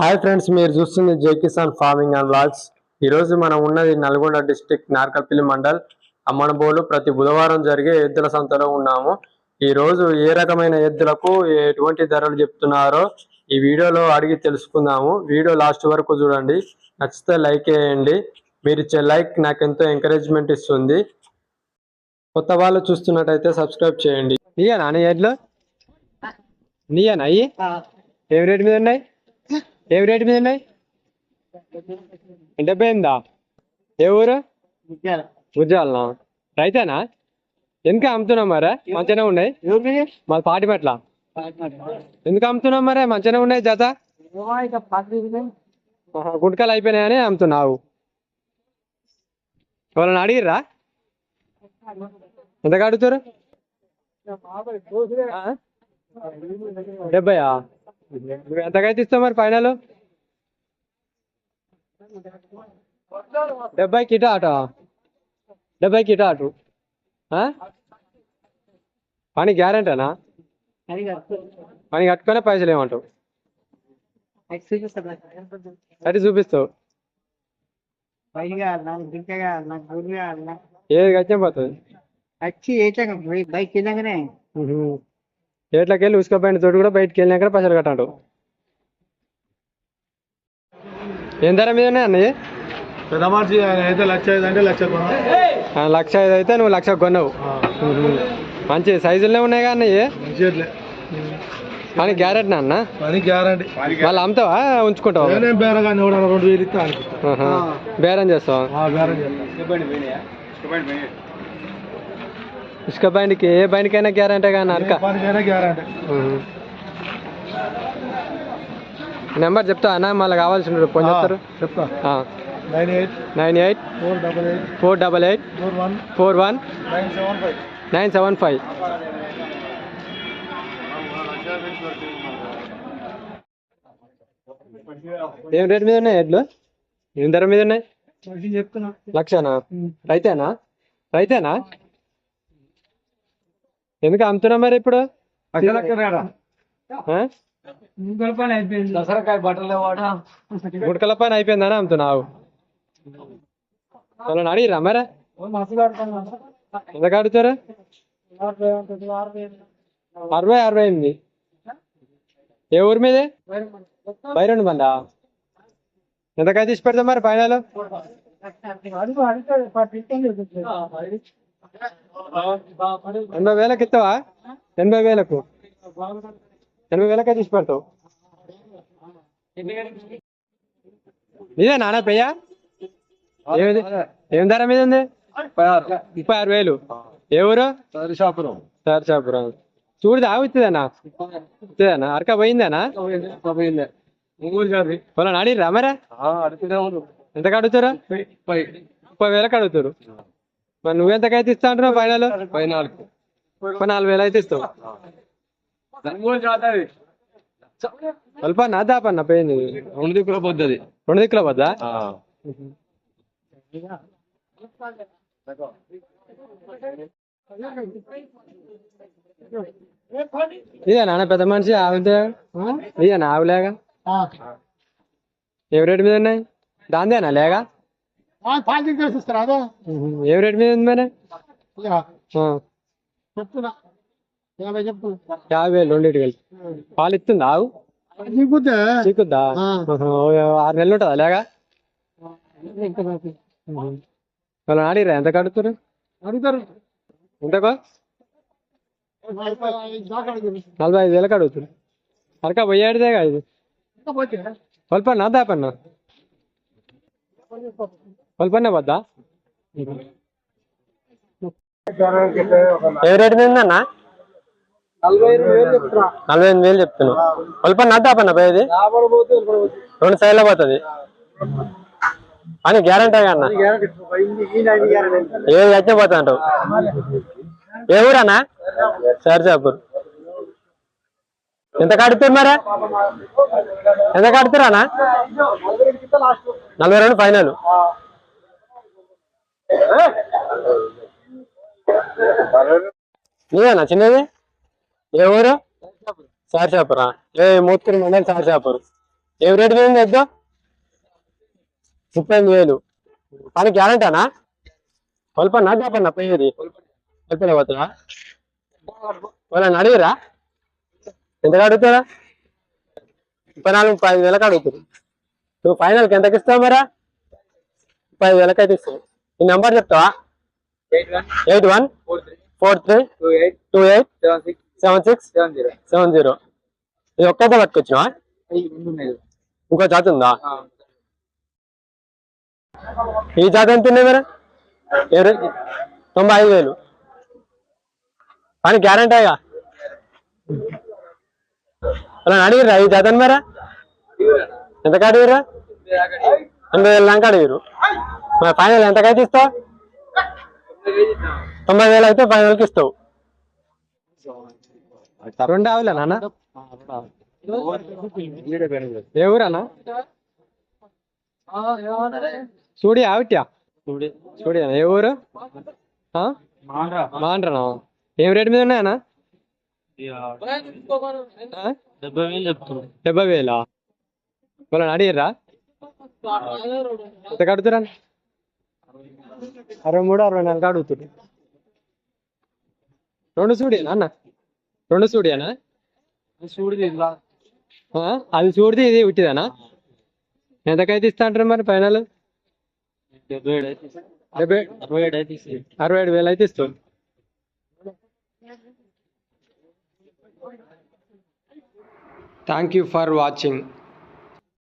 Hi friends మీరు చూస్తుంది జై కిసాన్ ఫార్మింగ్ అండ్ బ్లాగ్స్ ఈ రోజు మనం ఉన్నది నల్గొండ డిస్టిక్ నార్కల్పల్లి మండల్ అమ్మనబోలు. ప్రతి బుధవారం జరిగే ఎద్దుల సంతలో ఉన్నాము. ఈ రోజు ఏ రకమైన ఎద్దులకు ఎటువంటి ధరలు చెప్తున్నారో ఈ వీడియోలో అడిగి తెలుసుకుందాము. వీడియో లాస్ట్ వరకు చూడండి. నచ్చితే లైక్ చేయండి. మీరు ఇచ్చే లైక్ నాకు ఎంతో ఎంకరేజ్మెంట్ ఇస్తుంది. కొత్త వాళ్ళు చూస్తున్నట్టయితే సబ్స్క్రైబ్ చేయండి. నీయా నాన్న ఎడ్లు? నీయా అయ్యి? ఏం రేట్ మీద ఉన్నాయి? ఏం రేట్ మీద ఉన్నాయి? డెబ్బై ఎనిమిదా? ఏ ఊరు? గుజ్జాలనా రైతేనా? ఎందుకు అమ్ముతున్నాం మరే? మంచిగానే ఉన్నాయి. మాది పాటిమెట్ల. ఎందుకు అమ్ముతున్నాం మరే? మంచిగానే ఉన్నాయి జత? గుంటకాలు అయిపోయినాయని అమ్ముతున్నావు. ఎవరైనా అడిగిర్రా? ఎంత అడుగుతారు? డెబ్బయా? నువ్వు ఎంతకైతే ఇస్తావు మరి ఫైనల్ డెబ్బైకి ఇటా అట డెబ్బైకి ఇటా అటు ఆ? పని గ్యారంటీనా? పని కట్టుకునే పైసలు ఏమంటావు? అటు చూపిస్తావు. ఏది కచ్చం పోతుంది. వచ్చి బైక్ వెళ్ళగానే ఏట్లకి వెళ్ళి ఉసుకపోయిన తోటి కూడా బయటకు వెళ్ళినాక పైసలు కట్టండు. ఏం ధర మీద ఉన్నాయి అన్నయ్య? పెద్ద మనిషి ఆయన అయితే లక్ష ఐదు అంటే లక్ష లక్ష ఐదు అయితే నువ్వు లక్ష కొన్నావు. మంచి సైజులనే ఉన్నాయి కానీ అన్నయ్య? మంచిగా కానీ గ్యారెంటీ అన్న? పని గ్యారంటీ. వాళ్ళు అమ్ముతావా? ఉంచుకుంటావా. బేరం చేస్తావా? ఆ బేరం చేస్తా. ఇసుక బండికి ఏ బండికైనా గ్యారంటీ కానీ అరక. నెంబర్ చెప్తా అన్న మళ్ళీ కావాల్సిన ఫోన్ చేస్తారు. చెప్తా. Nine eight nine eight four double eight four double eight four one four one nine seven five. Nine seven five. ఏం రేట్ మీద ఉన్నాయి ఎడ్లు? ఏం ధర మీద ఉన్నాయి? లక్షనా? రైతేనా? రైతేనా? ఎందుకు అమ్ముతున్నా మరి ఇప్పుడు? గుడకల పని అయిపోయిందని అమ్ముతున్నావు. వాళ్ళని అడిగిరా మరి? ఎంత అడుగుతారు అరవై అరవై ఎనిమిది. ఏ ఊరి మీదే? బైరండి బందా ఎంతకైతే తీసి పెడతాం మరి ఫైనల్? ఎనభై వేలకు ఇస్తావా? ఎనభై వేలకు. ఎనభై వేలకే తీసి పెడతావు. ఇదే నాన్న పెయ్య? ఏమిది? ఏం ధర మీద ఉంది? ముప్పై ఆరు వేలు. ఏ ఊరు? షాపురం సార్చాపురం చూడదా అవుతుందన్నా అవుతుందన్నా అరక పోయిందేనా పోయిందే వాళ్ళని అడిగిరా మరే. ఎంత అడుగుతారు పై ముప్పై వేలకు అడుగుతారు. మరి నువ్వెంతకైతే ఇస్తా అంటున్నావు ఫైనల్ పై నాలుగు వేలు అయితే ఇస్తావు. స్వల్ప నా దాపన్న పోయింది. రెండు దిక్కుల పొద్దుది రెండు దిక్కుల వద్దా ఇదే నాన్న పెద్ద మనిషి ఆవితే ఇదే నా ఆవులేగా ఏం రేటు మీద ఉన్నాయి? దాందేనా లేగా? పాలు చేసిస్తారా అదే ఏం రేటు మీద ఉంది మరి? ఆ, చెప్తున్నా. యాభై చెప్తున్నా. యాభై వేలు రెండింటికి పాలు ఇస్తుందా ఆవు? చిక్కుద్దా ఓ ఆరు నెలలు ఉంటుందా లేగా వాళ్ళు అడిగిరా ఎంత కడుతున్నారు అడుగుతారు. ఎంతకో? నలభై ఐదు వేలకు అడుగుతున్నారు అరక పోయేటిదేగా ఇది. పల్పన్నా దాపన్నా? పల్పన్నా వద్దా? ఏ రేటు ఉందన్నా నలభై ఎనిమిది వేలు చెప్తున్నావు. పల్పన్నా దాపన్నా పోయేది? రెండు సైడ్లో పోతుంది. అని గ్యారంటీ అన్న. గ్యారంటీ పోయింది ఈ నైన్ గ్యారంటీ ఏ వచ్చే పోతా అంటావు? ఏ ఊరన్నా షార్జాపూర్ ఎంత కడుతున్నారు మరే? ఎంత కడుతురానా నలభై రెండు ఫైనల్ నీవేనా చిన్నది? ఏ ఊరు? సార్షాపురా ఏ మూత్కూరు మండలి సార్షాపూర్ ఏ రేటు మీద ఎద్దు ముప్పై ఎనిమిది వేలు. పని గ్యారంటానా? కొల్పన్నా చెప్పన్నా పోయేది? కొల్పనే పోతున్నా వాళ్ళని అడిగిరా ఎంతకు అడుగుతారా? ముప్పై నాలుగు ముప్పై ఐదు వేలకు అడుగుతారు. నువ్వు ఫైనల్కి ఎంతకి ఇస్తావు మరా? ముప్పై ఐదు వేలకైతే అయితే ఇస్తావు ఈ నెంబర్ చెప్తావా? Eight one four three four three two eight two eight seven six seven zero. Seven zero ఇది ఒక్కటే పట్టుకొచ్చినావా? ఇంకో జాతి ఉందా? ఈ జాతి ఎంత ఉన్నాయి మరి? తొంభై ఐదు వేలు. కానీ గ్యారంటీగా అలా అడిగిరా ఈ జాతని మరా? ఎంత కాడిగిరా ఎనభై వేలు దాకా అడిగిరు మరి ఫైనల్ ఎంతకైతే ఇస్తావు? తొంభై వేలు అయితే ఫైనల్కి ఇస్తావు. రెండు ఆవులే నాన్న? ఏ ఊరానా చూడి ఆవిట్యా? చూడి ఏ ఊరు? ఆ? మాండ్రనా? ఏం రేట్ మీద ఉన్నాయన్నా? డెబ్బై వేలా వాళ్ళని అడిగిర్రా? ఎంత కడుతురా అరవై మూడు అరవై నాలుగు అడుగుతుంది రెండు సూడినా అన్న? రెండు సూడియానా? ఆ? అది చూడితే ఇది ఉట్టిదేనా? ఎంతకైతే ఇస్తా అంటారు మరి ఫైనల్? డెబ్బై అరవై ఏడు వేలు అయితే ఇస్తుంది థ్యాంక్ యూ ఫర్ వాచింగ్.